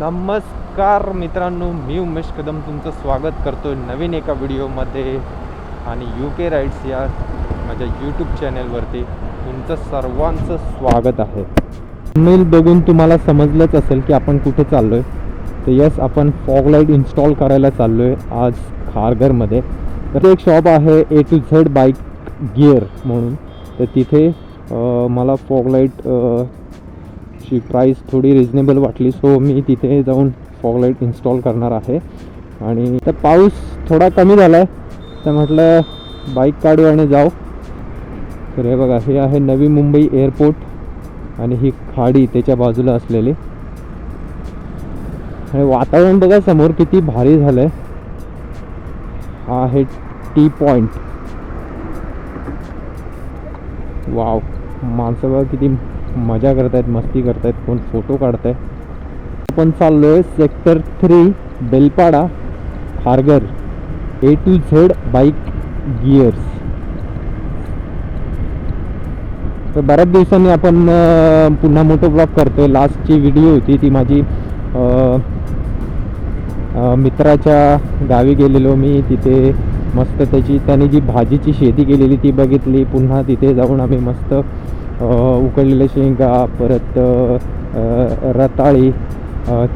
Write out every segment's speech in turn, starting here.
नमस्कार मित्रांनो मी उमेश कदम तुमचं स्वागत करतो नवीन एका व्हिडिओमध्ये. आणि यू के राईड्स या माझ्या यूट्यूब चॅनलवरती तुमचं सर्वांचं स्वागत आहे. मेल बघून तुम्हाला समजलंच असेल की आपण कुठे चाललो आहे तर यस आपण फॉग लाइट इन्स्टॉल करायला चाललो आहे आज खारघरमध्ये. तर एक शॉप आहे A to Z bike gear म्हणून. तर तिथे मला फॉग लाइट ची प्राईस थोडी रिजनेबल वाटली. सो मी तिथे जाऊन फॉगलाईट इन्स्टॉल करणार आहे. आणि तर पाऊस थोडा कमी झाला आहे तर म्हटलं बाईक काढू आणि जाऊ. तर हे बघा हे आहे नवी मुंबई एअरपोर्ट आणि ही खाडी त्याच्या बाजूला असलेली. आणि वातावरण बघा समोर किती भारी झालं आहे हा आहे टी पॉइंट वाव माणसं बघा किती मजा करतायत मस्ती करतायत कोण फोटो काढताय. आपण चाललोय sector three Belpada Kharghar A to Z bike gears तर बऱ्याच दिवसांनी आपण पुन्हा मोठो ब्लॉग करतोय लास्टची व्हिडिओ होती ती माझी मित्राच्या गावी गेलेलो मी. तिथे मस्त त्याची त्याने जी भाजीची शेती केलेली ती बघितली. पुन्हा तिथे जाऊन आम्ही मस्त उकडलेल्या शेंगा परत रताळी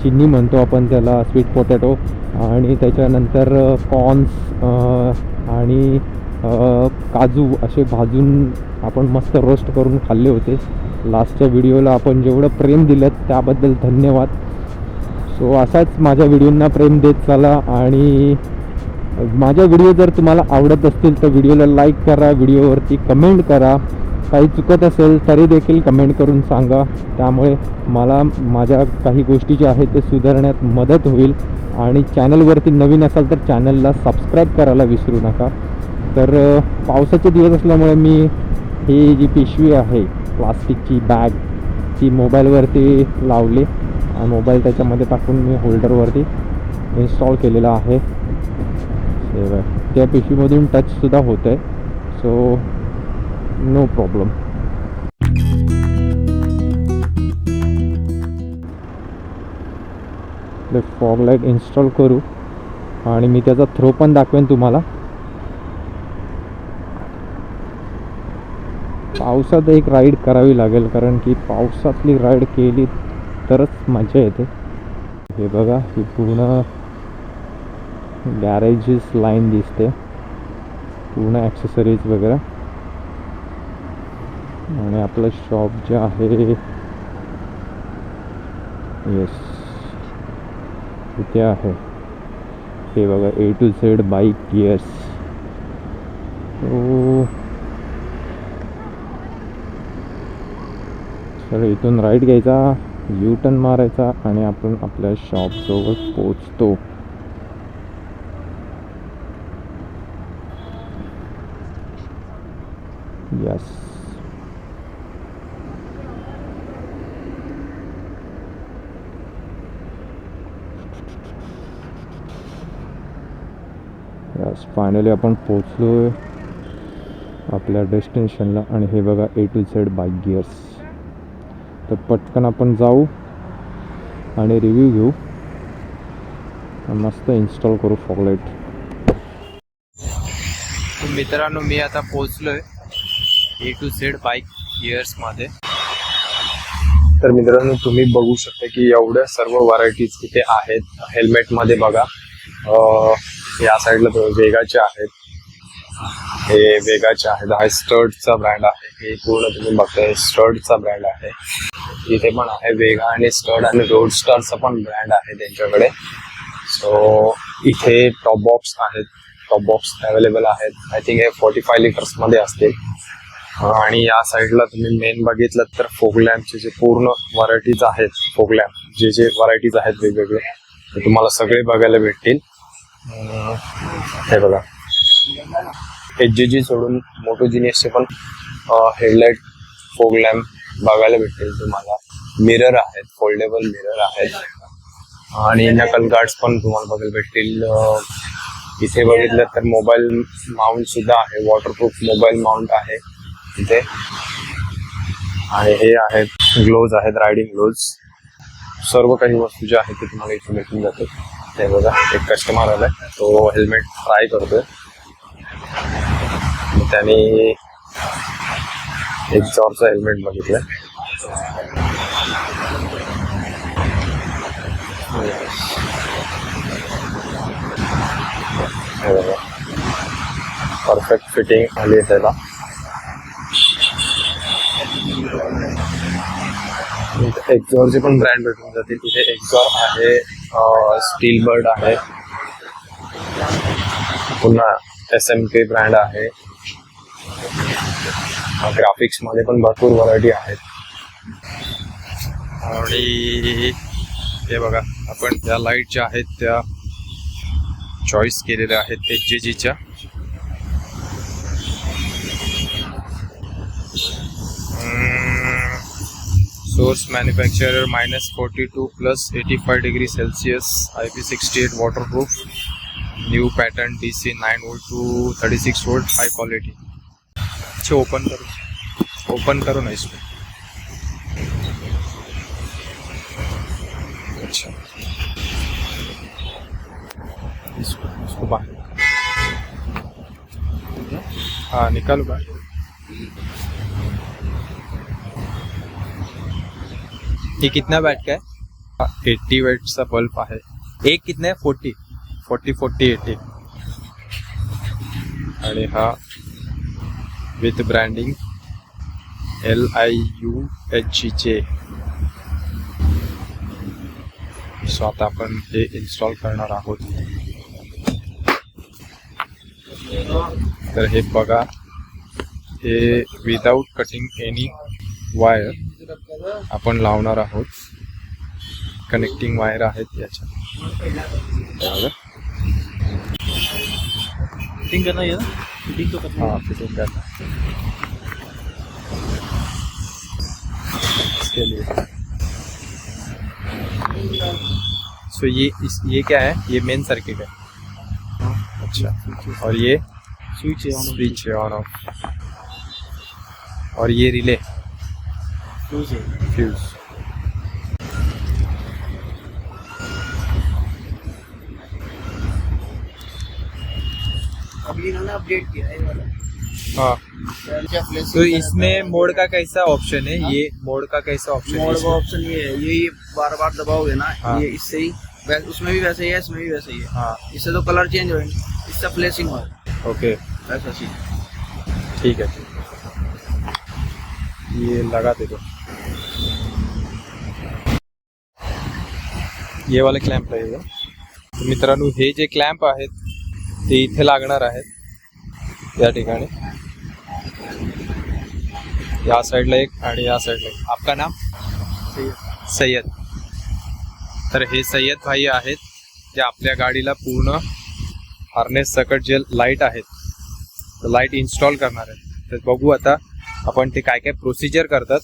चिन्नी म्हणतो आपण त्याला स्वीट पोटॅटो आणि त्याच्यानंतर कॉर्न्स आणि काजू असे भाजून आपण मस्त रोस्ट करून खाल्ले होते. लास्टच्या व्हिडिओला आपण जेवढं प्रेम दिलं त्याबद्दल धन्यवाद. सो असाच माझ्या व्हिडिओंना प्रेम देत चला आणि माझ्या व्हिडिओ जर तुम्हाला आवडत असतील तर व्हिडिओला लाईक करा व्हिडिओवरती कमेंट करा. काही चुकत असेल तरी देखील कमेंट करून सांगा. त्यामुळे मला माझ्या काही गोष्टी ज्या आहेत ते सुधारण्यात मदत होईल. आणि चॅनलवरती नवीन असाल तर चॅनलला सबस्क्राईब करायला विसरू नका. तर पावसाचे दिवस असल्यामुळे मी ही जी पिशवी आहे प्लास्टिकची बॅग ती मोबाईलवरती लावली. आणि मोबाईल त्याच्यामध्ये टाकून मी होल्डरवरती इन्स्टॉल केलेला आहे. त्या पिशवीमधून टचसुद्धा होतं आहे so no problem fog light install करू आणि मी त्याचा थ्रो पण दाखवेन तुम्हाला. पावसात एक राईड करावी लागेल कारण की पावसातली राईड केली तरच मजा येते. हे बघा ही पूर्ण गॅरेजेस लाईन दिसते. पूर्ण ॲक्सेसरीज वगैरे. आणि आपलं शॉप जे आहे. येस इथे आहे. हे बघा A to Z bike yes so तर इथून राईट घ्यायचा यू टर्न मारायचा आणि आपण आपल्या शॉपजवळ पोचतो यस यस फायनली आपण पोचलो आहे आपल्या डेस्टिनेशनला आणि हे बघा A to Z bike gears तर पटकन आपण जाऊ आणि रिव्ह्यू घेऊ. मस्त इन्स्टॉल करू फॉगलाईट मित्रांनो मी आता पोचलोय ए टू झेड बाईक गिअर्समध्ये तर मित्रांनो तुम्ही बघू शकता की एवढ्या सर्व व्हरायटीज इथे आहेत. हेल्मेटमध्ये बघा. या साईडला वेगाचे आहेत. हे वेगाचे आहेत. हा स्टर्टचा ब्रँड आहे. हे पूर्ण तुम्ही बघताय स्टर्टचा ब्रँड आहे. इथे पण आहे वेगा आणि स्टर्ट आणि रोड स्टारचा पण ब्रँड आहे त्यांच्याकडे. सो इथे टॉप बॉक्स आहेत. टॉप बॉक्स अवेलेबल आहेत. आय थिंक हे फोर्टी फाय लिटर्समध्ये असतील. आणि या साईडला तुम्ही मेन बघितलं तर फोक लॅम्पचे जे पूर्ण व्हरायटीज आहेत फोक लॅम्प जे जे व्हरायटीज आहेत वेगवेगळे ते तुम्हाला सगळे बघायला भेटतील. हे बघा. एच जी जी सोडून मोटो जिनियसचे पण हेडलाईट फोग लॅम्प बघायला भेटतील तुम्हाला. मिरर आहेत फोल्डेबल मिरर आहेत. आणि नकल गार्ड्स पण तुम्हाला बघायला भेटतील. इथे बघितलं तर मोबाईल माउंट सुद्धा आहे. वॉटरप्रूफ मोबाईल माउंट आहे इथे. आणि हे आहेत ग्लोव्ज आहेत रायडिंग ग्लोव्ज सर्व काही वस्तू ज्या आहेत ते तुम्हाला इथे भेटून जातात ते बघा एक कस्टमर आलाय. तो हेल्मेट ट्राय करतोय. त्याने एक जॉरचा हेल्मेट बघितलं परफेक्ट फिटिंग आली आहे त्याला. एक्झॉरचे पण ब्रँड भेटून जातील. तिथे एक्झॉर आहे. स्टील बर्ड आहे. पुन्हा एस एम के ब्रँड आहे. ग्राफिक्समध्ये पण भरपूर व्हरायटी आहेत. आणि हे बघा आपण त्या लाइट ज्या आहेत त्या चॉईस केलेल्या आहेत एच जी जीच्या source manufacturer minus forty two plus eighty five degree Celsius I P sixty eight waterproof new pattern D C nine volt to thirty six volt high quality अच्छा open करो। Open करो ना इसमें अच्छा। इसको इसको बाहर। हाँ निकालो बाहर। ये कितना बैट का है एट्टी वेटचा बल्ब आहे एक कितना है? फोर्टी। फोर्टी फोर्टी एटी आणि हा। With branding L I U H G J so आता आपण हे इन्स्टॉल करणार आहोत तर हे बघा हे विदाऊट कटिंग एनी वायर आपण लावणार आहोत. कनेक्टिंग वायर आहेत याच्या. फिटिंग करना ये ना? फिटिंग तो करना हाँ फिटिंग करना इसके लिए सो ये इस ये क्या है? ये मेन सर्किट है. अच्छा. और ये स्विच है ऑन स्विच है ऑन ऑफ़ और ये रिले फ्यूज है फ्यूज अभी इन्होंने अपडेट किया है वाला। हाँ। तो इसमें मोड का कैसा ऑप्शन है? ये मोड का कैसा ऑप्शन मोड है का ऑप्शन ये है। ये ये बार बार दबाओगे ना हाँ। ये इससे ही उसमें भी वैसे ही है इसमें भी वैसे ही है। हाँ। इससे तो कलर चेंज हो इससे फ्लैशिंग हो ओके ऐसा सी ठीक है। ठीक ये लगा दे दो। ये वाले क्लॅम्प तर मित्रांनो हे जे क्लॅम्प आहेत ते इथे लागणार आहेत. या ठिकाणी. या साईडला एक आणि या साईडला एक. आपका नाम? सय्यद तर हे सय्यद भाई आहेत जे आपल्या गाडीला पूर्ण हार्नेस सकट जे लाइट आहेत लाइट इन्स्टॉल करणार आहेत. तर बघू आता आपण ते काय काय प्रोसिजर करतात.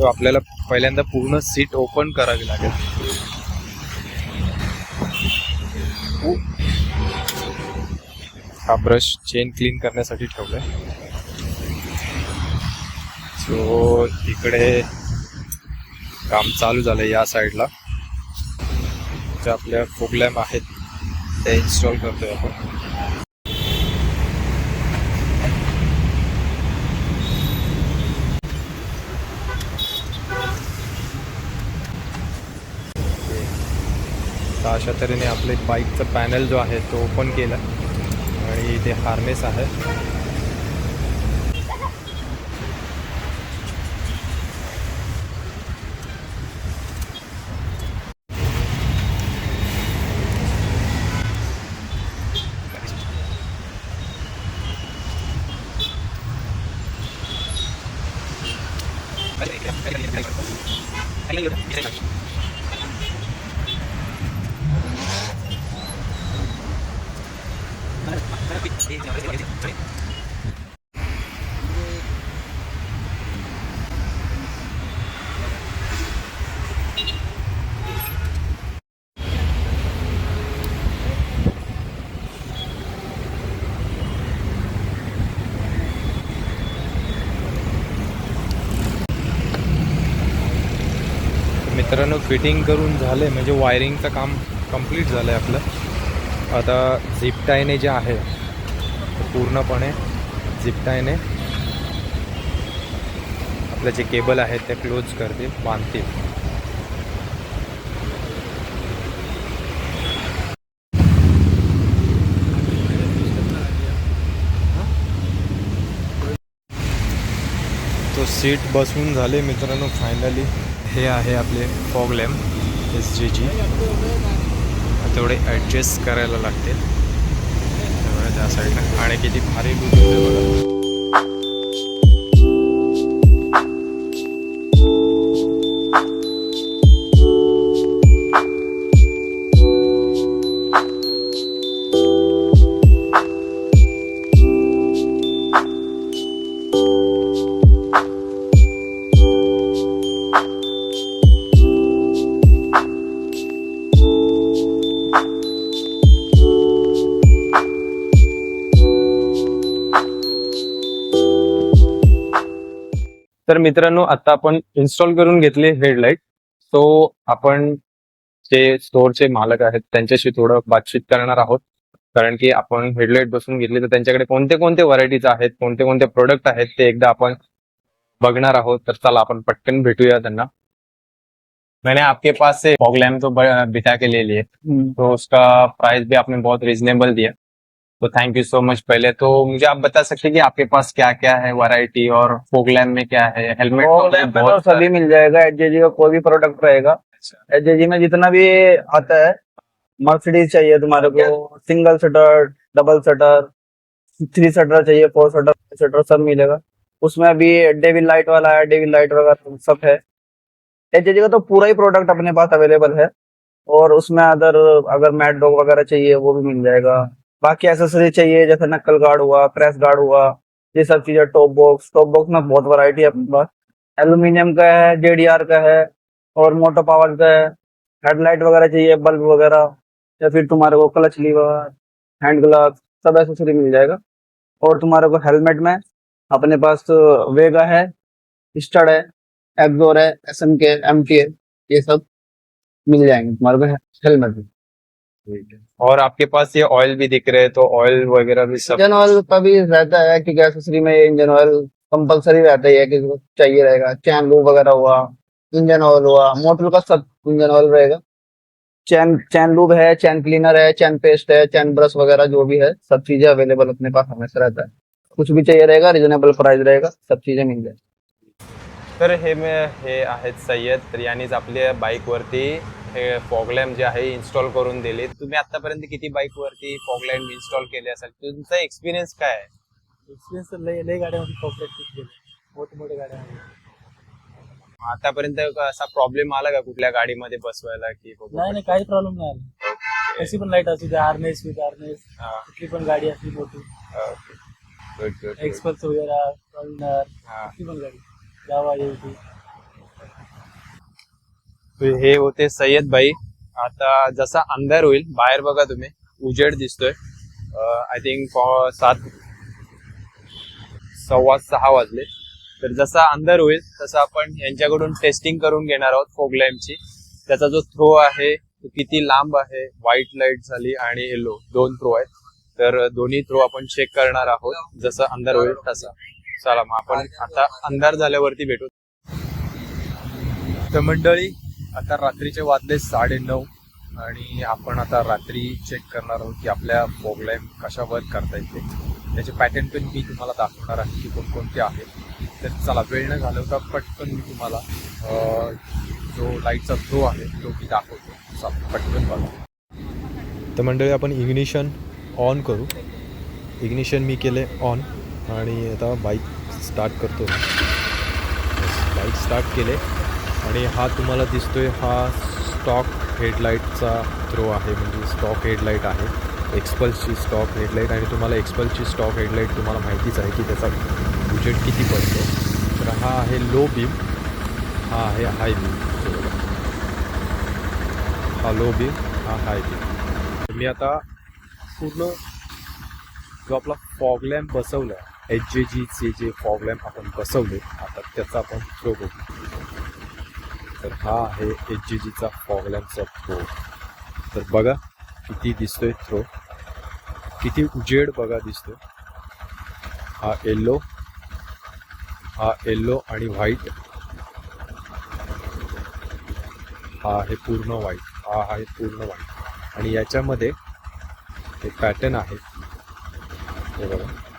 तो आपल्याला पहिल्यांदा पूर्ण सीट ओपन करावी लागेल. हा ब्रश चेन क्लीन करण्यासाठी ठेवलाय. सो इकडे काम चालू झालंय या साईडला. ज्या आपल्या फोगलॅम्प आहेत त्या इन्स्टॉल करतोय आपण. आता अशा तऱ्हेने आपले बाईकचं पॅनल जो आहे तो ओपन केला आणि इथे हार्नेस आहे मित्रांनो फिटिंग करून झालं आहे म्हणजे वायरिंगचं काम कंप्लीट झालं आहे आपलं. आता झिपटायने जे आहे पूर्णपणे जिपटायने आपलं जे केबल आहेत ते क्लोज करतील बांधतील तो सीट बसून झाले मित्रांनो फायनली हे आहे आपले फॉग लॅम्प एस जी जी तेवढे ॲडजस्ट करायला लागते त्या साईडला आणि किती भारी लुक होते बघा. तर मित्रांनो आता आपण इन्स्टॉल करून घेतले हेडलाईट सो आपण जे स्टोअरचे मालक आहेत त्यांच्याशी थोडं बातचीत करणार आहोत. कारण की आपण हेडलाईट बसून घेतले तर त्यांच्याकडे कोणते कोणते व्हरायटीज आहेत कोणते कोणते प्रोडक्ट आहेत ते एकदा आपण बघणार आहोत. तर चला आपण पटकन भेटूया त्यांना. मैंने आपके पास से फॉग लैम्प तो बिठा के ले लिए. तो उसका प्राइस भी आपने बहुत रिजनेबल दिया. तो थैंक यू सो मच पहले तो मुझे आप बता सकते हैं कि आपके पास क्या क्या है वैरायटी और फोक लैम्प में क्या है? हेलमेट लैंप तो सभी मिल जाएगा एच का कोई भी प्रोडक्ट रहेगा। एच में जितना भी आता है मर्सिडीज चाहिए तुम्हारे को single shutter double shutter three shutter चाहिए फोर शटर शटर सब मिलेगा। उसमें अभी डेविल लाइट वाला है डेविल लाइट वगैरह सब है। एच का तो पूरा ही प्रोडक्ट अपने पास अवेलेबल है। और उसमें अदर अगर मैट डॉग वगैरह चाहिए वो भी मिल जाएगा। बाकी एसेसरी चाहिए, जैसे नक्कल गार्ड हुआ प्रेस गार्ड हुआ, ये सब चीज़ें टॉप बॉक्स टॉप बॉक्स में बहुत वैरायटी है अपने पास। एल्यूमिनियम का है जेडीआर का है, और मोटर पावर का है। हेडलाइट वगैरह चाहिए बल्ब वगैरह, या फिर तुम्हारे को क्लच लीवर हैंड ग्लव सब एसेसरी मिल जाएगा। और तुम्हारे को हेलमेट में अपने पास वेगा है स्टड है एक्सोर है S M K M T ये सब मिल जाएँगे तुम्हारे को हेलमेट में। और आपके पास ये ऑयल भी दिख रहे हैं तो ऑयल वगैरह भी सब इंजन ऑयल का भी रहता है क्योंकि एसेसरी में इंजन ऑयल कंपलसरी रहता ही है किसी को चाहिए रहेगा। चैन लूब वगैरह हुआ इंजन ऑयल हुआ मोटर का सब इंजन ऑयल रहेगा। चैन चैन लूब है चैन क्लीनर है चैन पेस्ट है चैन ब्रश वगैरह जो भी है सब चीज़ें अवेलेबल अपने पास हमेशा रहता है। कुछ भी चाहिए रहेगा रिजनेबल प्राइस रहेगा सब चीज़ें मिल जाए तर हे मे हे आहेत सय्यद तर यांनीच आपल्या बाईकवरती हे फॉगलॅम्प जे आहे इन्स्टॉल करून दिले तुम्ही आतापर्यंत किती बाईकवरती फॉगलॅम्प इन्स्टॉल केले असेल? तुमचा एक्सपिरियन्स काय आहे? एक्सपिरियन्स लय लय गाड्यामध्ये केले. मोठे मोठे गाड्यामध्ये आतापर्यंत असा प्रॉब्लेम आला का कुठल्या गाडीमध्ये बसवायला की नाही नाही काही प्रॉब्लेम नाही आला. कशी पण लाइट असू दे हार्नेस विथ हार्नेस हा, कुठली पण गाडी असली मोठी. Good good. एक्सपल्स वगैरे हा. कुठली पण गाडी. जावा येऊ तर हे होते सय्यद भाई. आता जसा अंधार होईल बाहेर बघा तुम्ही. उजेड दिसतोय. आय थिंक सात सव्वा सहा वाजले. तर जसा अंधार होईल तसं आपण यांच्याकडून टेस्टिंग करून घेणार आहोत फोग लॅम्पची त्याचा जो थ्रो आहे तो किती लांब आहे व्हाईट लाइट झाली आणि येलो दोन थ्रो आहेत. तर दोन्ही थ्रो आपण चेक करणार आहोत. जसं अंधार होईल तसा. चला मग आपण आता अंधार झाल्यावरती भेटू. तर मंडळी आता रात्रीचे वाजले साडे नऊ आणि आपण आता रात्री चेक करणार आहोत की आपल्या फॉग कशा वर्क करता येते. त्याचे पॅटर्न पण मी तुम्हाला दाखवणार आहे की कोणकोणते आहेत. तर चला वेळ न घालवता पटकन मी तुम्हाला जो लाईटचा थ्रो आहे तो मी दाखवतो. चला पटकन बघा. तर मंडळी आपण इग्निशन ऑन करू. इग्निशन मी केले ऑन आणि आता बाईक स्टार्ट करतो बाईक स्टार्ट केले. आणि हा तुम्हाला दिसतोय हा स्टॉक हेडलाईटचा थ्रो आहे. म्हणजे स्टॉक हेडलाईट आहे. एक्सपल्सची स्टॉक हेडलाईट आणि तुम्हाला एक्सपल्सची स्टॉक हेडलाईट तुम्हाला माहितीच आहे की त्याचा बजेट किती पडतो. तर हा आहे लो बीम हा आहे हाय बीम हा लो बीम हा हाय बीम मी आता पूर्ण जो आपला फॉग लॅम्प बसवला एच जे जीचे जे फॉग लॅम्प आपण बसवले आता त्याचा आपण थ्रो बघू. तर हा आहे एच जी जीचा फॉगलॅम्पचा थ्रो तर बघा किती दिसतोय थ्रो किती उजेड बघा दिसतोय. हा येल्लो हा येल्लो आणि व्हाईट हा आहे पूर्ण व्हाईट हा आहे पूर्ण व्हाईट आणि याच्यामध्ये हे पॅटर्न आहे. हे बघा.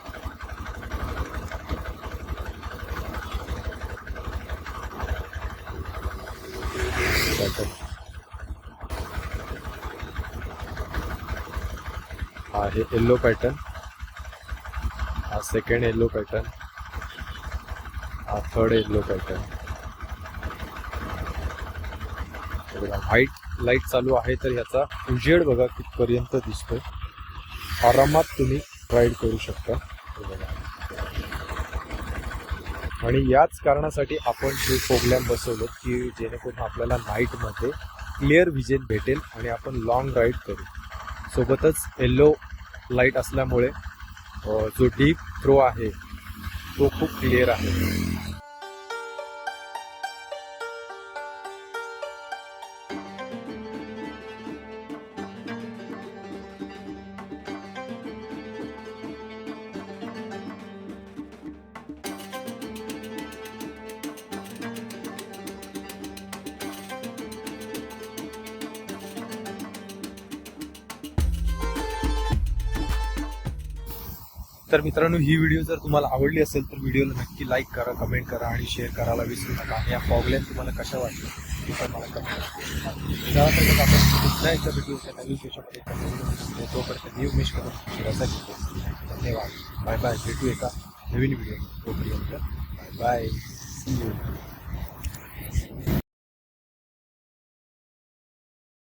पॅटर्न हा आहे येल्लो पॅटर्न हा सेकंड येल्लो पॅटर्न हा third yellow pattern white light चालू आहे तर याचा उजेड बघा कितपर्यंत दिसतोय. आरामात तुम्ही राईड करू शकता. बघा. आणि याच कारणासाठी आपण हे प्रोग्राम बसवलो की जेणेकरून आपल्याला नाईटमध्ये क्लिअर व्हिजन भेटेल आणि आपण लॉंग राईड करू. सोबतच येल्लो लाइट असल्यामुळे जो डीप थ्रो आहे तो खूप क्लिअर आहे. तर मित्रांनो ही व्हिडिओ जर तुम्हाला आवडली असेल तर व्हिडिओला नक्की लाईक करा कमेंट करा आणि शेअर करायला विसरू नका. आणि या प्रॉब्लेम तुम्हाला कशा वाटल्या ते पण मला कमेंट करा. एका व्हिडिओच्या नवीन विषयामध्ये तोपर्यंत मी करून धन्यवाद. बाय बाय भेटू एका नवीन व्हिडिओ तोपर्यंत बाय बाय सी यू